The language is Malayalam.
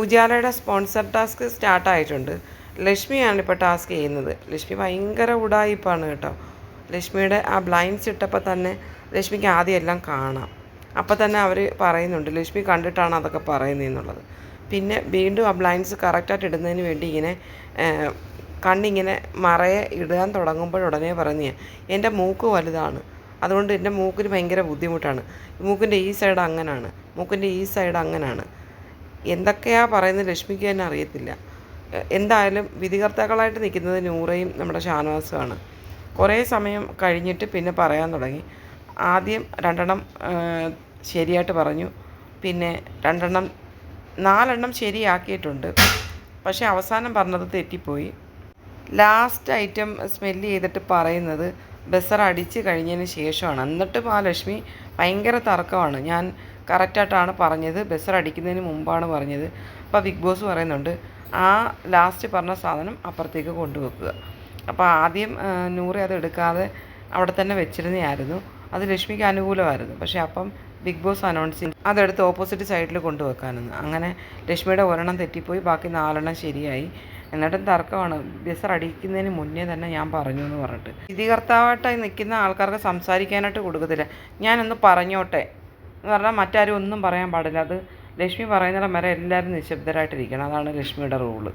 ഉജാലയുടെ സ്പോൺസർ ടാസ്ക് സ്റ്റാർട്ടായിട്ടുണ്ട്. ലക്ഷ്മിയാണ് ഇപ്പോൾ ടാസ്ക് ചെയ്യുന്നത്. ലക്ഷ്മി ഭയങ്കര ഉടായിപ്പാണ് കേട്ടോ. ലക്ഷ്മിയുടെ ആ ബ്ലൈൻഡ്സ് ഇട്ടപ്പോൾ തന്നെ ലക്ഷ്മിക്ക് ആദ്യം എല്ലാം കാണാം. അപ്പോൾ തന്നെ അവർ പറയുന്നുണ്ട് ലക്ഷ്മി കണ്ടിട്ടാണ് അതൊക്കെ പറയുന്നതെന്നുള്ളത് പിന്നെ വീണ്ടും ആ ബ്ലൈൻഡ്സ് കറക്റ്റായിട്ട് ഇടുന്നതിന് വേണ്ടി ഇങ്ങനെ കണ്ണിങ്ങനെ മറയെ ഇടാൻ തുടങ്ങുമ്പോഴുടനെ പറഞ്ഞു എന്റെ മൂക്ക് വലുതാണ്. അതുകൊണ്ട് എന്റെ മൂക്കിന് ഭയങ്കര ബുദ്ധിമുട്ടാണ്. മൂക്കിന്റെ ഈ സൈഡ് അങ്ങനാണ്. മൂക്കിന്റെ ഈ സൈഡ് അങ്ങനാണ്. എന്തൊക്കെയാ പറയുന്നത് ലക്ഷ്മിക്ക് തന്നെ അറിയത്തില്ല. എന്തായാലും വിധികർത്താക്കളായിട്ട് നിൽക്കുന്നത് നൂറയും നമ്മുടെ ഷാനവാസുമാണ്. കുറേ സമയം കഴിഞ്ഞിട്ട് പിന്നെ പറയാൻ തുടങ്ങി. ആദ്യം രണ്ടെണ്ണം ശരിയായിട്ട് പറഞ്ഞു. പിന്നെ രണ്ടെണ്ണം നാലെണ്ണം ശരിയാക്കിയിട്ടുണ്ട്. പക്ഷേ അവസാനം പറഞ്ഞത് തെറ്റിപ്പോയി. ലാസ്റ്റ് ഐറ്റം സ്മെല്ല് ചെയ്തിട്ട് പറയുന്നത് ബസർ അടിച്ച് കഴിഞ്ഞതിന് ശേഷമാണ്. എന്നിട്ട് ആ ലക്ഷ്മി ഭയങ്കര തർക്കമാണ്. ഞാൻ കറക്റ്റായിട്ടാണ് പറഞ്ഞത്. ബസർ അടിക്കുന്നതിന് മുമ്പാണ് പറഞ്ഞത്. അപ്പോൾ ബിഗ് ബോസ് പറയുന്നുണ്ട് ആ ലാസ്റ്റ് പറഞ്ഞ സാധനം അപ്പുറത്തേക്ക് കൊണ്ടുവെക്കുക. അപ്പോൾ ആദ്യം നൂറി അത് എടുക്കാതെ അവിടെ തന്നെ വെച്ചിരുന്നതായിരുന്നു. അത് ലക്ഷ്മിക്ക് അനുകൂലമായിരുന്നു. പക്ഷേ അപ്പം ബിഗ് ബോസ് അനൗൺസ് ചെയ്തു അതെടുത്ത് ഓപ്പോസിറ്റ് സൈഡിൽ കൊണ്ടുവെക്കാനെന്ന്. അങ്ങനെ ലക്ഷ്മിയുടെ ഒരെണ്ണം തെറ്റിപ്പോയി ബാക്കി നാലെണ്ണം ശരിയായി. എന്നിട്ടും തർക്കമാണ്. ബസർ അടിക്കുന്നതിന് മുന്നേ തന്നെ ഞാൻ പറഞ്ഞു എന്ന് പറഞ്ഞിട്ട്. വിധികർത്താവായിട്ടായി നിൽക്കുന്ന ആൾക്കാർക്ക് സംസാരിക്കാനായിട്ട് കൊടുക്കത്തില്ല. ഞാനൊന്ന് പറഞ്ഞോട്ടെ എന്ന് പറഞ്ഞാൽ മറ്റാരും ഒന്നും പറയാൻ പാടില്ല. അത് ലക്ഷ്മി പറയുന്നിടം വരെ എല്ലാവരും നിശബ്ദരായിട്ടിരിക്കണം. അതാണ് ലക്ഷ്മിയുടെ റൂൾ.